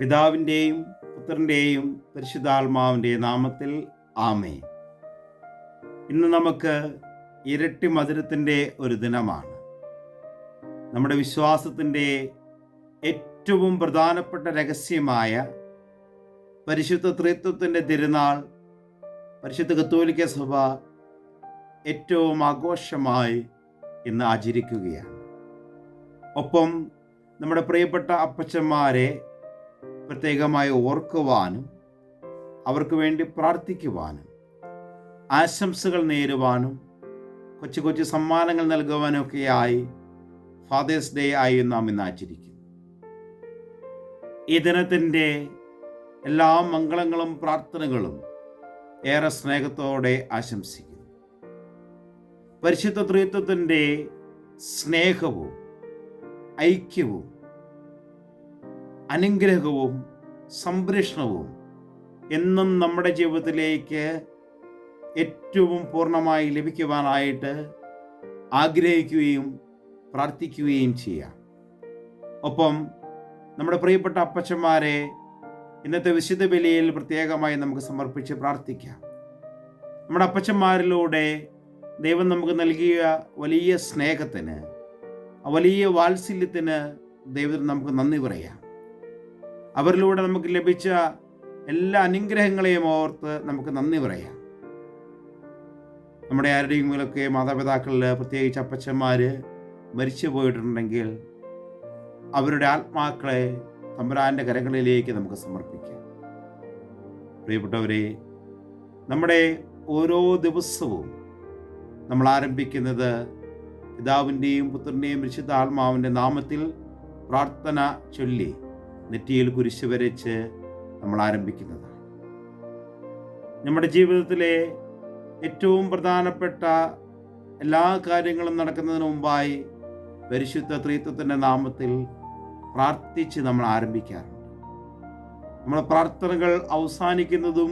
പിതാവിന്റെയും പുത്രന്റെയും പരിശുദ്ധാത്മാവിന്റെയും നാമത്തിൽ ആമേ ഇന്ന് നമുക്ക് ഇരട്ടി മധുരത്തിന്റെ ഒരു ദിനമാണ്. നമ്മുടെ വിശ്വാസത്തിന്റെ ഏറ്റവും പ്രധാനപ്പെട്ട രഹസ്യമായ പരിശുദ്ധ ത്രിത്വത്തിന്റെ തിരുനാൾ പരിശുദ്ധ കത്തോലിക്ക സഭ ഏറ്റവും ആഘോഷമായി ഇന്ന് ആചരിക്കുകയാണ്. ഒപ്പം നമ്മുടെ പ്രിയപ്പെട്ട അപ്പച്ചന്മാരെ പ്രത്യേകമായി ഓർക്കുവാനും അവർക്ക് വേണ്ടി പ്രാർത്ഥിക്കുവാനും ആശംസകൾ നേരുവാനും കൊച്ചു കൊച്ചു സമ്മാനങ്ങൾ നൽകുവാനൊക്കെയായി ഫാദേഴ്സ് ഡേ ആയി നാം ഇന്ന് ആചരിക്കും ഈ ദിനത്തിന്റെ എല്ലാ മംഗളങ്ങളും പ്രാർത്ഥനകളും ഏറെ സ്നേഹത്തോടെ ആശംസിക്കുന്നു. പരിശുദ്ധ ത്രിത്വത്തിന്റെ സ്നേഹവും ഐക്യവും അനുഗ്രഹവും സംരക്ഷണവും എന്നും നമ്മുടെ ജീവിതത്തിലേക്ക് ഏറ്റവും പൂർണമായി ലഭിക്കുവാനായിട്ട് ആഗ്രഹിക്കുകയും പ്രാർത്ഥിക്കുകയും ചെയ്യാം. ഒപ്പം നമ്മുടെ പ്രിയപ്പെട്ട അപ്പച്ചന്മാരെ ഇന്നത്തെ വിശുദ്ധ ബലിയിൽ പ്രത്യേകമായി നമുക്ക് സമർപ്പിച്ച് പ്രാർത്ഥിക്കാം. നമ്മുടെ അപ്പച്ചന്മാരിലൂടെ ദൈവം നമുക്ക് നൽകിയ വലിയ സ്നേഹത്തിന് വലിയ വാത്സല്യത്തിന് ദൈവത്തിന് നമുക്ക് നന്ദി പറയാം. അവരിലൂടെ നമുക്ക് ലഭിച്ച എല്ലാ അനുഗ്രഹങ്ങളെയും ഓർത്ത് നമുക്ക് നന്ദി പറയാം. നമ്മുടെ ആരുടെയെങ്കിലൊക്കെ മാതാപിതാക്കളിൽ പ്രത്യേകിച്ച് അപ്പച്ചന്മാർ മരിച്ചു പോയിട്ടുണ്ടെങ്കിൽ അവരുടെ ആത്മാക്കളെ തമ്പുരാന്റെ കരങ്ങളിലേക്ക് നമുക്ക് സമർപ്പിക്കാം. പ്രിയപ്പെട്ടവരെ നമ്മുടെ ഓരോ ദിവസവും നമ്മൾ ആരംഭിക്കുന്നത് പിതാവിന്റെയും പുത്രന്റെയും വിശുദ്ധ ആത്മാവിന്റെ നാമത്തിൽ പ്രാർത്ഥന ചൊല്ലി. നെറ്റിയിൽ കുരിശ് വരച്ച് നമ്മൾ ആരംഭിക്കുന്നതാണ്. നമ്മുടെ ജീവിതത്തിലെ ഏറ്റവും പ്രധാനപ്പെട്ട എല്ലാ കാര്യങ്ങളും നടക്കുന്നതിന് മുമ്പായി പരിശുദ്ധ ത്രീത്വത്തിന്റെ നാമത്തിൽ പ്രാർത്ഥിച്ച് നമ്മൾ ആരംഭിക്കാറുണ്ട്. നമ്മുടെ പ്രാർത്ഥനകൾ അവസാനിക്കുന്നതും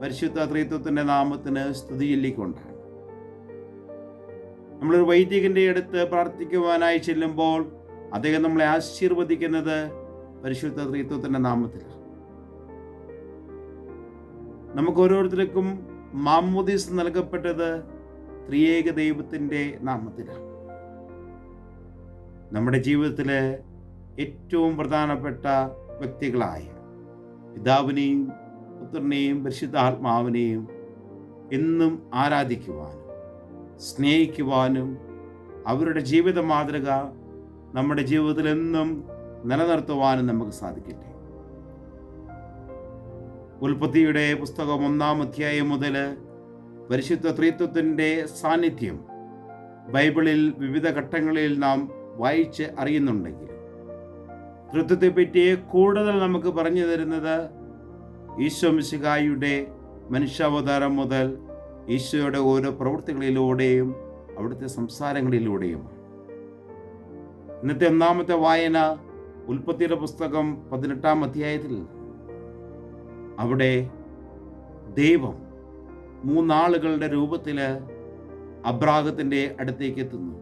പരിശുദ്ധ ത്രീത്വത്തിന്റെ നാമത്തിന് സ്തുതി ചൊല്ലിക്കൊണ്ടാണ് നമ്മളൊരു വൈദികന്റെ അടുത്ത് പ്രാർത്ഥിക്കുവാനായി ചെല്ലുമ്പോൾ അദ്ദേഹം നമ്മളെ ആശീർവദിക്കുന്നത് പരിശുദ്ധ ത്രീത്വത്തിന്റെ നാമത്തിൽ. നമുക്ക് ഓരോരുത്തർക്കും മാമോദീസ് നൽകപ്പെട്ടത് ത്രിയേക ദൈവത്തിന്റെ നാമത്തിലാണ് നമ്മുടെ ജീവിതത്തിലെ ഏറ്റവും പ്രധാനപ്പെട്ട വ്യക്തികളായ പിതാവിനെയും പുത്രനെയും പരിശുദ്ധാത്മാവിനെയും എന്നും ആരാധിക്കുവാനും സ്നേഹിക്കുവാനും അവരുടെ ജീവിത മാതൃക നമ്മുടെ ജീവിതത്തിൽ എന്നും നിലനിർത്തുവാനും നമുക്ക് സാധിക്കട്ടെ. ഉൽപ്പത്തിയുടെ പുസ്തകം ഒന്നാം അധ്യായം മുതൽ പരിശുദ്ധ ത്രിത്വത്തിന്റെ സാന്നിധ്യം ബൈബിളിൽ വിവിധ ഘട്ടങ്ങളിൽ നാം വായിച്ച് അറിയുന്നുണ്ടെങ്കിൽ ത്രിത്വത്തെപ്പറ്റി കൂടുതൽ നമുക്ക് പറഞ്ഞു തരുന്നത് ഈശോ മിശിഹായുടെ മനുഷ്യാവതാരം മുതൽ ഈശോയുടെ ഓരോ പ്രവൃത്തികളിലൂടെയും അവിടുത്തെ സംസാരങ്ങളിലൂടെയുമാണ്. ഇന്നത്തെ ഒന്നാമത്തെ വായന ഉൽപ്പത്തിയുടെ പുസ്തകം പതിനെട്ടാം അധ്യായത്തിൽ അവിടെ ദൈവം മൂന്നാളുകളുടെ രൂപത്തിൽ അബ്രാഹത്തിന്റെ അടുത്തേക്ക് എത്തുന്നു.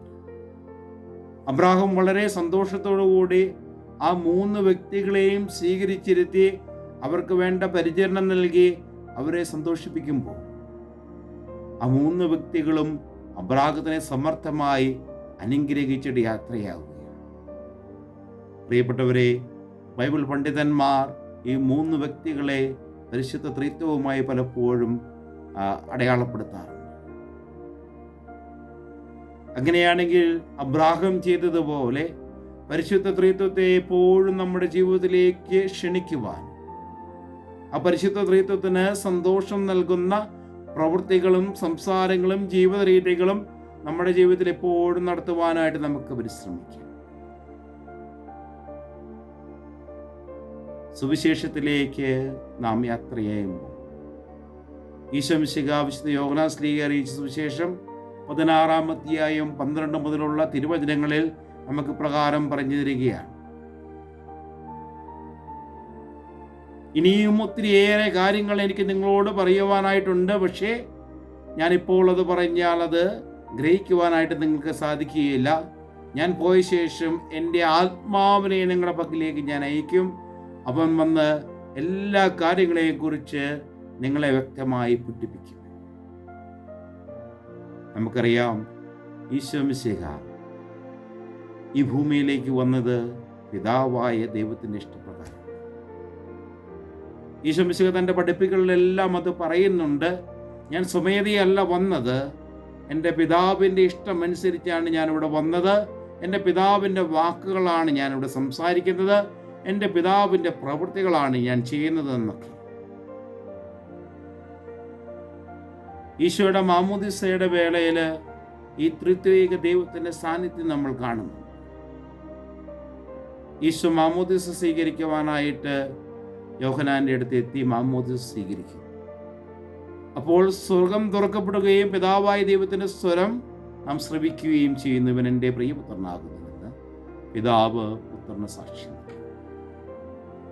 അബ്രാഹം വളരെ സന്തോഷത്തോടുകൂടി ആ മൂന്ന് വ്യക്തികളെയും സ്വീകരിച്ചിരുത്തി അവർക്ക് വേണ്ട പരിചരണം നൽകി അവരെ സന്തോഷിപ്പിക്കുമ്പോൾ ആ മൂന്ന് വ്യക്തികളും അബ്രാഹത്തിനെ സമർത്ഥമായി അനുഗ്രഹിച്ചിട്ട് യാത്രയാവുകയാണ് പ്രിയപ്പെട്ടവരെ ബൈബിൾ പണ്ഡിതന്മാർ ഈ മൂന്ന് വ്യക്തികളെ പരിശുദ്ധ ത്രിത്വവുമായി പലപ്പോഴും അടയാളപ്പെടുത്താറുണ്ട്. അങ്ങനെയാണെങ്കിൽ അബ്രാഹം ചെയ്തതുപോലെ പരിശുദ്ധ ത്രിത്വത്തെ എപ്പോഴും നമ്മുടെ ജീവിതത്തിലേക്ക് ക്ഷണിക്കുവാൻ ആ പരിശുദ്ധ ത്രിത്വത്തിന് സന്തോഷം നൽകുന്ന പ്രവൃത്തികളും സംസാരങ്ങളും ജീവിത രീതികളും നമ്മുടെ ജീവിതത്തിൽ എപ്പോഴും നടത്തുവാനായിട്ട് നമുക്ക് പരിശ്രമിക്കാം. സുവിശേഷത്തിലേക്ക് നാം യാത്ര ചെയ്യുമ്പോൾ ഈശംശിക വിശുദ്ധ യോഗനാസ് ലീഗ് അറിയിച്ച സുവിശേഷം പതിനാറാം അധ്യായം പന്ത്രണ്ട് മുതലുള്ള തിരുവചനങ്ങളിൽ നമുക്ക് പ്രകാരം പറഞ്ഞു തരികയാണ്. ഇനിയും ഒത്തിരിയേറെ കാര്യങ്ങൾ എനിക്ക് നിങ്ങളോട് പറയുവാനായിട്ടുണ്ട്. പക്ഷേ ഞാനിപ്പോൾ അത് പറഞ്ഞാൽ അത് ഗ്രഹിക്കുവാനായിട്ട് നിങ്ങൾക്ക് സാധിക്കുകയില്ല. ഞാൻ പോയ ശേഷം എന്റെ ആത്മാവിനെ നിങ്ങളുടെ പക്കലേക്ക് ഞാൻ അയക്കും. അവൻ വന്ന് എല്ലാ കാര്യങ്ങളെയും കുറിച്ച് നിങ്ങളെ വ്യക്തമായി പഠിപ്പിക്കും. നമുക്കറിയാം ഈശ്വമിശിഹ ഈ ഭൂമിയിലേക്ക് വന്നത് പിതാവായ ദൈവത്തിന്റെ ഇഷ്ടപ്രകാരം. ഈശ്വമിശിഹ തന്റെ പഠിപ്പികളിലെല്ലാം അത് പറയുന്നുണ്ട്. ഞാൻ സ്വമേധയല്ല വന്നത്. എന്റെ പിതാവിന്റെ ഇഷ്ടം ഇഷ്ടമനുസരിച്ചാണ് ഞാനിവിടെ വന്നത്. എന്റെ പിതാവിന്റെ വാക്കുകളാണ് ഞാനിവിടെ സംസാരിക്കുന്നത്. എന്റെ പിതാവിന്റെ പ്രവൃത്തികളാണ് ഞാൻ ചെയ്യുന്നതെന്നൊക്കെ ഈശോയുടെ മാമോദിസയുടെ വേളയിൽ ഈ ത്രിത്വീക ദൈവത്തിന്റെ സാന്നിധ്യം നമ്മൾ കാണുന്നു. ഈശോ മാമോദിസ സ്വീകരിക്കുവാനായിട്ട് യോഹനാന്റെ അടുത്ത് എത്തി മാമോദിസ സ്വീകരിക്കും. അപ്പോൾ സ്വർഗം തുറക്കപ്പെടുകയും പിതാവായ ദൈവത്തിന്റെ സ്വരം നാം ശ്രവിക്കുകയും ചെയ്യുന്നവൻ എന്റെ പ്രിയപുത്രനാകുന്നുവെന്ന് പിതാവ് പുത്രന് സാക്ഷി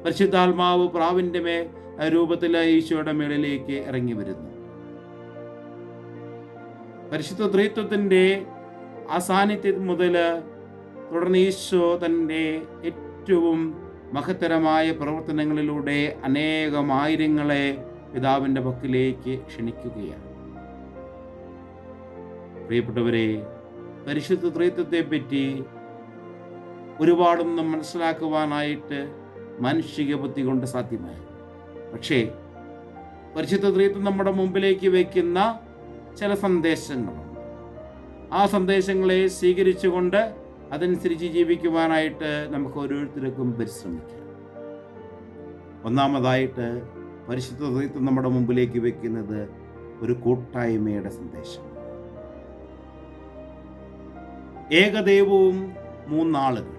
പരിശുദ്ധാത്മാവ് പ്രാവിന്റെ മേ രൂപത്തിൽ ഈശോയുടെ മേളിലേക്ക് ഇറങ്ങി വരുന്നു. പരിശുദ്ധ ത്രിത്വത്തിന്റെ ആ സാന്നിധ്യം മുതൽ തുടർന്ന് ഈശോ തന്റെ ഏറ്റവും മഹത്തരമായ പ്രവർത്തനങ്ങളിലൂടെ അനേകം ആയിരങ്ങളെ പിതാവിന്റെ പക്കിലേക്ക് ക്ഷണിക്കുകയാണ്. പ്രിയപ്പെട്ടവരെ പരിശുദ്ധ ത്രിത്വത്തെ പറ്റി ഒരുപാടൊന്നും മനസ്സിലാക്കുവാനായിട്ട് മാനുഷിക ബുദ്ധി കൊണ്ട് സാധ്യമായി. പക്ഷേ പരിശുദ്ധ ത്രിത്വം നമ്മുടെ മുമ്പിലേക്ക് വയ്ക്കുന്ന ചില സന്ദേശങ്ങളുണ്ട്. ആ സന്ദേശങ്ങളെ സ്വീകരിച്ചുകൊണ്ട് അതനുസരിച്ച് ജീവിക്കുവാനായിട്ട് നമുക്ക് ഓരോരുത്തർക്കും പരിശ്രമിക്കാം. ഒന്നാമതായിട്ട് പരിശുദ്ധ ത്രിത്വം നമ്മുടെ മുമ്പിലേക്ക് വയ്ക്കുന്നത് ഒരു കൂട്ടായ്മയുടെ സന്ദേശം ഏകദൈവവും മൂന്നാളുകൾ.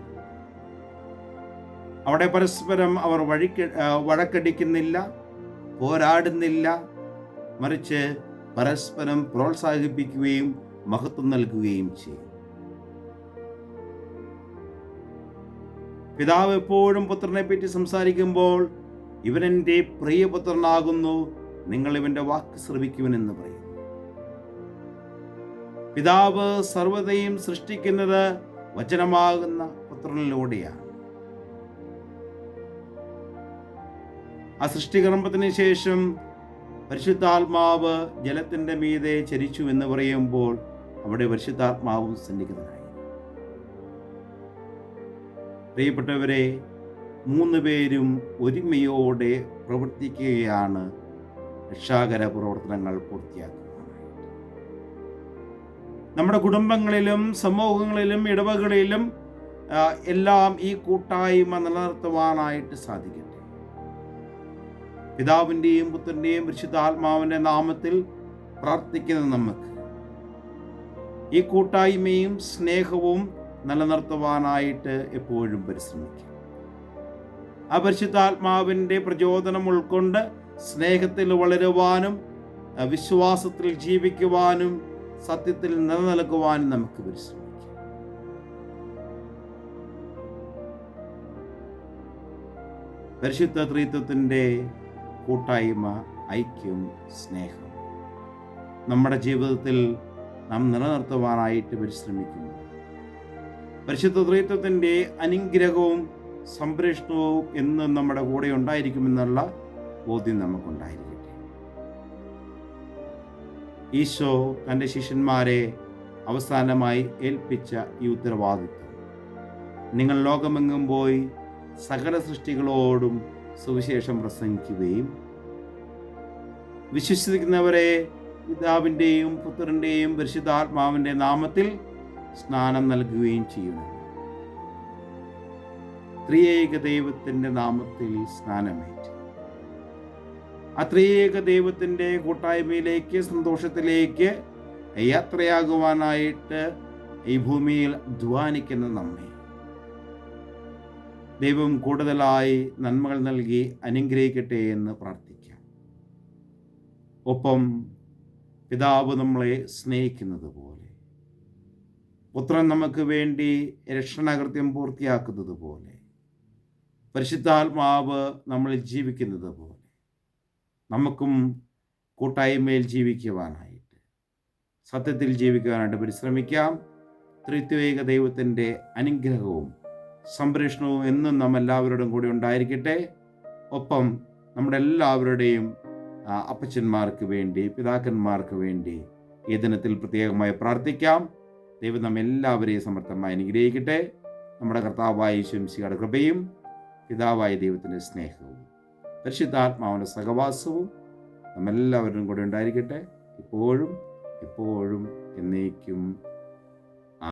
അവിടെ പരസ്പരം അവർ വഴിക്ക് വഴക്കടിക്കുന്നില്ല പോരാടുന്നില്ല മറിച്ച് പരസ്പരം പ്രോത്സാഹിപ്പിക്കുകയും മഹത്വം നൽകുകയും ചെയ്യും. പിതാവ് എപ്പോഴും പുത്രനെ പറ്റി സംസാരിക്കുമ്പോൾ ഇവൻ എന്റെ പ്രിയപുത്രനാകുന്നു നിങ്ങൾ ഇവന്റെ വാക്ക് ശ്രമിക്കുവനെന്ന് പറയും പിതാവ് സർവതയും സൃഷ്ടിക്കുന്നത് വചനമാകുന്ന പുത്രനിലൂടെയാണ്. ആ സൃഷ്ടികർമ്മത്തിന് ശേഷം പരിശുദ്ധാത്മാവ് ജലത്തിന്റെ മീതെ ചരിച്ചു എന്ന് പറയുമ്പോൾ അവിടെ പരിശുദ്ധാത്മാവും സന്നിഹിതനായി. പ്രിയപ്പെട്ടവരെ മൂന്ന് പേരും ഒരുമയോടെ പ്രവർത്തിക്കുകയാണ് രക്ഷാകര പ്രവർത്തനങ്ങൾ പൂർത്തിയാക്കുന്നത് നമ്മുടെ കുടുംബങ്ങളിലും സമൂഹങ്ങളിലും ഇടവകളിലും എല്ലാം ഈ കൂട്ടായ്മ നിലനിർത്തുവാനായിട്ട് സാധിക്കട്ടെ പിതാവിന്റെയും പുത്രന്റെയും വിശുദ്ധ ആത്മാവിന്റെ നാമത്തിൽ പ്രാർത്ഥിക്കുന്നത് നമുക്ക്. ഈ കൂട്ടായ്മയും സ്നേഹവും നിലനിർത്തുവാനായിട്ട് എപ്പോഴും പരിശ്രമിക്കാം. ആ പരിശുദ്ധാത്മാവിന്റെ പ്രചോദനം ഉൾക്കൊണ്ട് സ്നേഹത്തിൽ വളരുവാനും വിശ്വാസത്തിൽ ജീവിക്കുവാനും സത്യത്തിൽ നിലനിൽക്കുവാനും നമുക്ക് പരിശ്രമിക്കാം. പരിശുദ്ധ ത്രിത്വത്തിന്റെ കൂട്ടായ്മ ഐക്യം സ്നേഹം. നമ്മുടെ ജീവിതത്തിൽ നാം നിലനിർത്തുവാനായിട്ട് പരിശ്രമിക്കുന്നു. പരിശുദ്ധ ത്രിത്വത്തിന്റെ അനുഗ്രഹവും സംരക്ഷണവും എന്നും നമ്മുടെ കൂടെ ഉണ്ടായിരിക്കുമെന്നുള്ള ബോധ്യം നമുക്കുണ്ടായിരിക്കട്ടെ. ഈശോ തന്റെ ശിഷ്യന്മാരെ അവസാനമായി ഏൽപ്പിച്ച ഈ ഉത്തരവാദിത്വം. നിങ്ങൾ ലോകമെങ്ങും പോയി സകല സൃഷ്ടികളോടും സുവിശേഷം പ്രസംഗിക്കുകയും വിശ്വസിക്കുന്നവരെ പിതാവിന്റെയും പുത്രന്റെയും പരിശുദ്ധാത്മാവിന്റെ നാമത്തിൽ സ്നാനം നൽകുകയും ചെയ്യുന്നു. ത്രിയേക ദൈവത്തിന്റെ നാമത്തിൽ സ്നാനമേറ്റ്. ആ ത്രിയേക ദൈവത്തിന്റെ കൂട്ടായ്മയിലേക്ക് സന്തോഷത്തിലേക്ക് യാത്രയാകുവാനായിട്ട് ഈ ഭൂമിയിൽ അധ്വാനിക്കുന്ന നമ്മെ ദൈവം കൂടുതലായി നന്മകൾ നൽകി അനുഗ്രഹിക്കട്ടെ എന്ന് പ്രാർത്ഥിക്കാം. ഒപ്പം പിതാവ് നമ്മളെ സ്നേഹിക്കുന്നത് പോലെ പുത്രൻ നമുക്ക് വേണ്ടി രക്ഷണകൃത്യം പൂർത്തിയാക്കുന്നത് പോലെ പരിശുദ്ധാത്മാവ് നമ്മൾ ജീവിക്കുന്നത് പോലെ നമുക്കും കൂട്ടായ്മയിൽ ജീവിക്കുവാനായിട്ട് സത്യത്തിൽ ജീവിക്കുവാനായിട്ട് പരിശ്രമിക്കാം. ത്രിത്വേക ദൈവത്തിന്റെ അനുഗ്രഹവും സംരക്ഷണവും എന്നും നാം എല്ലാവരോടും കൂടി ഉണ്ടായിരിക്കട്ടെ. ഒപ്പം നമ്മുടെ എല്ലാവരുടെയും അപ്പച്ചന്മാർക്ക് വേണ്ടി പിതാക്കന്മാർക്ക് വേണ്ടി ഈ ദിനത്തിൽ പ്രത്യേകമായി പ്രാർത്ഥിക്കാം. ദൈവം നാം എല്ലാവരെയും സമർത്ഥമായി അനുഗ്രഹിക്കട്ടെ. നമ്മുടെ കർത്താവായ ശംസിയുടെ കൃപയും പിതാവായ ദൈവത്തിന്റെ സ്നേഹവും പരിശുദ്ധാത്മാവിന്റെ സഹവാസവും നമ്മെല്ലാവരും കൂടെ ഉണ്ടായിരിക്കട്ടെ. ഇപ്പോഴും എപ്പോഴും എന്നേക്കും.